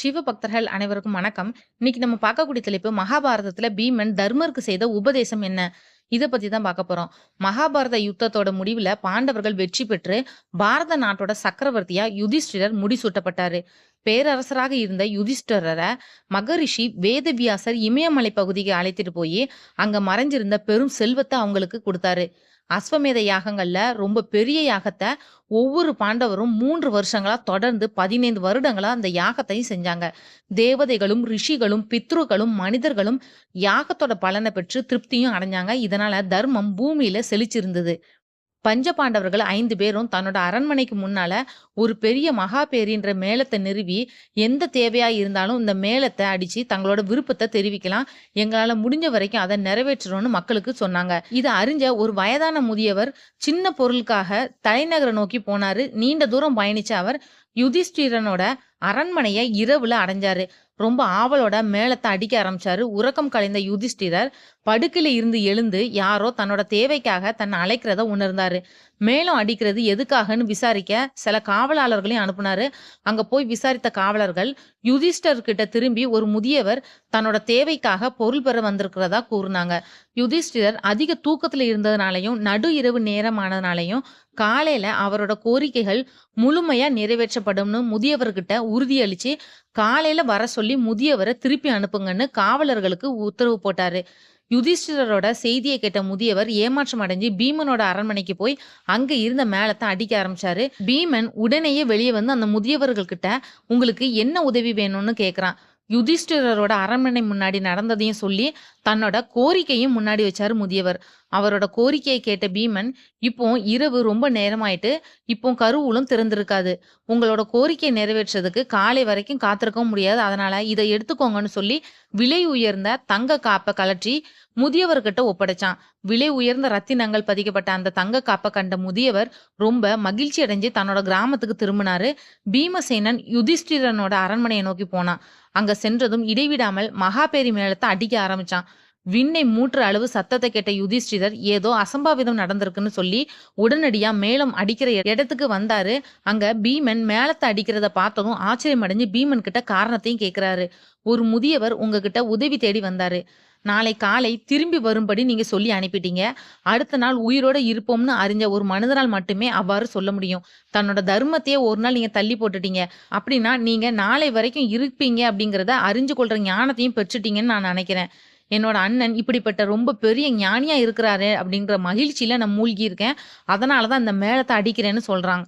சிவ பக்தர்கள் அனைவருக்கும் வணக்கம். இன்னைக்கு நம்ம பார்க்கக்கூடிய தலைப்பு மகாபாரதத்துல பீமன் தர்மருக்கு செய்த உபதேசம் என்ன? இதை பத்தி தான் பார்க்க போறோம். மகாபாரத யுத்தத்தோட முடிவுல பாண்டவர்கள் வெற்றி பெற்று பாரத நாட்டோட சக்கரவர்த்தியா யுதிஷ்டிரர் முடிசூட்டப்பட்டாரு. பேரரசராக இருந்த யுதிஷ்டரரை மகரிஷி வேதவியாசர் இமயமலை பகுதிக்கு அழைத்துட்டு போய் அங்க மறைஞ்சிருந்த பெரும் செல்வத்தை அவங்களுக்கு கொடுத்தாரு. அஸ்வமேத யாகங்கள்ல ரொம்ப பெரிய யாகத்தை ஒவ்வொரு பாண்டவரும் மூன்று வருஷங்களா தொடர்ந்து பதினைந்து வருடங்களா அந்த யாகத்தையும் செஞ்சாங்க. தேவதைகளும் ரிஷிகளும் பித்ருக்களும் மனிதர்களும் யாகத்தோட பலனை பெற்று திருப்தியும் அடைஞ்சாங்க. இதனால தர்மம் பூமியில செழிச்சிருந்தது. பஞ்ச பாண்டவர்கள் ஐந்து பேரும் தன்னோட அரண்மனைக்கு முன்னால ஒரு பெரிய மகா பேரின்ற மேளத்தை நிறுவி எந்த தேவையா இருந்தாலும் இந்த மேளத்தை அடிச்சு தங்களோட விருப்பத்தை தெரிவிக்கலாம். எங்களால முடிஞ்ச வரைக்கும் அதை நிறைவேற்றுறோம்னு மக்களுக்கு சொன்னாங்க. இதை அறிஞ்ச ஒரு வயதான முதியவர் சின்ன பொருளுக்காக தலைநகரை நோக்கி போனாரு. நீண்ட தூரம் பயணிச்ச அவர் யுதிஷ்டிரனோட அரண்மனையை இரவுல அடைஞ்சாரு. ரொம்ப ஆவலோட மேளத்தை அடிக்க ஆரம்பிச்சாரு. உறக்கம் கலைந்த யுதிஷ்டிரர் படுக்கையில இருந்து எழுந்து யாரோ தன்னோட தேவைக்காக தன்னை அழைக்கிறத உணர்ந்தாரு. மேலும் அடிக்கிறது எதுக்காகன்னு விசாரிக்க சில காவலாளர்களையும் அனுப்புனாரு. அங்க போய் விசாரித்த காவலர்கள் யுதிஷ்டர் கிட்ட திரும்பி ஒரு முதியவர் தன்னோட தேவைக்காக பொருள் பெற வந்திருக்கிறதா கூறினாங்க. யுதிஷ்டிரர் அதிக தூக்கத்துல இருந்ததுனாலையும் நடு இரவு நேரமானதுனாலையும் காலையில அவரோட கோரிக்கைகள் முழுமையா நிறைவேற்றப்படும்னு முதியவர்கிட்ட உறுதியளிச்சு காலையில வர சொல்லி முதியவரை திருப்பி அனுப்புங்கன்னு காவலர்களுக்கு உத்தரவு போட்டாரு. யுதிஷ்டிரரோட செய்தியை கேட்ட முதியவர் ஏமாற்றம் அடைஞ்சு பீமனோட அரண்மனைக்கு போய் அங்க இருந்த மேளத்தை அடிக்க ஆரம்பிச்சாரு. பீமன் உடனேயே வெளியே வந்து அந்த முதியவர்கள் கிட்ட உங்களுக்கு என்ன உதவி வேணும்னு கேக்குறான். யுதிஷ்டிரரோட அரண்மனை முன்னாடி நடந்ததையும் சொல்லி தன்னோட கோரிக்கையும் முன்னாடி வச்சாரு முதியவர். அவரோட கோரிக்கையை கேட்ட பீமன் இப்போ இரவு ரொம்ப நேரமாயிட்டு இப்போ கருவூலம் திறந்திருக்காது. உங்களோட கோரிக்கையை நிறைவேற்றதுக்கு காலை வரைக்கும் காத்திருக்கவும் முடியாது. அதனால இதை எடுத்துக்கோங்கன்னு சொல்லி விலை உயர்ந்த தங்க காப்பை கலற்றி முதியவர்கிட்ட ஒப்படைச்சான். விலை உயர்ந்த ரத்தினங்கள் பதிக்கப்பட்ட அந்த தங்க காப்பை கண்ட முதியவர் ரொம்ப மகிழ்ச்சி அடைஞ்சு தன்னோட கிராமத்துக்கு திரும்பினாரு. பீமசேனன் யுதிஷ்டிரனோட அரண்மனையை நோக்கி போனான். அங்க சென்றதும் இடைவிடாமல் மகாபேரி மேளத்தை அடிக்க ஆரம்பிச்சான். விண்ணை மூற்று அளவு சத்தத்தை கேட்ட யுதிஷ்டிரர் ஏதோ அசம்பாவிதம் நடந்திருக்குன்னு சொல்லி உடனடியா மேளம் அடிக்கிற இடத்துக்கு வந்தாரு. அங்க பீமன் மேளத்தை அடிக்கிறத பார்த்ததும் ஆச்சரியம் அடைஞ்சு பீமன் கிட்ட காரணத்தையும் கேட்கிறாரு ஒரு முதியவர் உங்ககிட்ட உதவி தேடி வந்தாரு. நாளை காலை திரும்பி வரும்படி நீங்க சொல்லி அனுப்பிட்டீங்க. அடுத்த நாள் உயிரோட இருப்போம்னு அறிஞ்ச ஒரு மனிதனால் மட்டுமே அவ்வாறு சொல்ல முடியும். தன்னோட தர்மத்தையே ஒரு நாள் நீங்க தள்ளி போட்டுட்டீங்க. அப்படின்னா நீங்க நாளை வரைக்கும் இருப்பீங்க அப்படிங்கிறத அறிஞ்சு கொள்ற ஞானத்தையும் பெற்றுட்டீங்கன்னு நான் நினைக்கிறேன். என்னோட அண்ணன் இப்படிப்பட்ட ரொம்ப பெரிய ஞானியா இருக்கிறாரு அப்படிங்கிற மகிழ்ச்சியில நான் மூழ்கி இருக்கேன் அதனாலதான் இந்த மேளத்தை அடிக்கிறேன்னு சொல்றாங்க.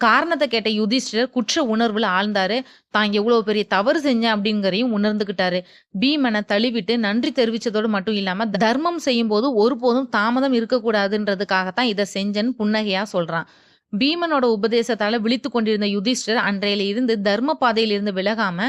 காரணத்தை கேட்ட யுதிஷ்டர் குற்ற உணர்வுல ஆழ்ந்தாரு. தான் எவ்வளவு பெரிய தவறு செஞ்சேன் அப்படிங்கறையும் உணர்ந்துகிட்டாரு. பீமனை தழுவிட்டு நன்றி தெரிவிச்சதோடு மட்டும் இல்லாம தர்மம் செய்யும் போது ஒருபோதும் தாமதம் இருக்கக்கூடாதுன்றதுக்காகத்தான் இதை செஞ்சேன்னு புன்னகையா சொல்றான். பீமனோட உபதேசத்தால விழித்து கொண்டிருந்த யுதிஷ்டர் அன்றையில இருந்து தர்ம பாதையில இருந்து விலகாம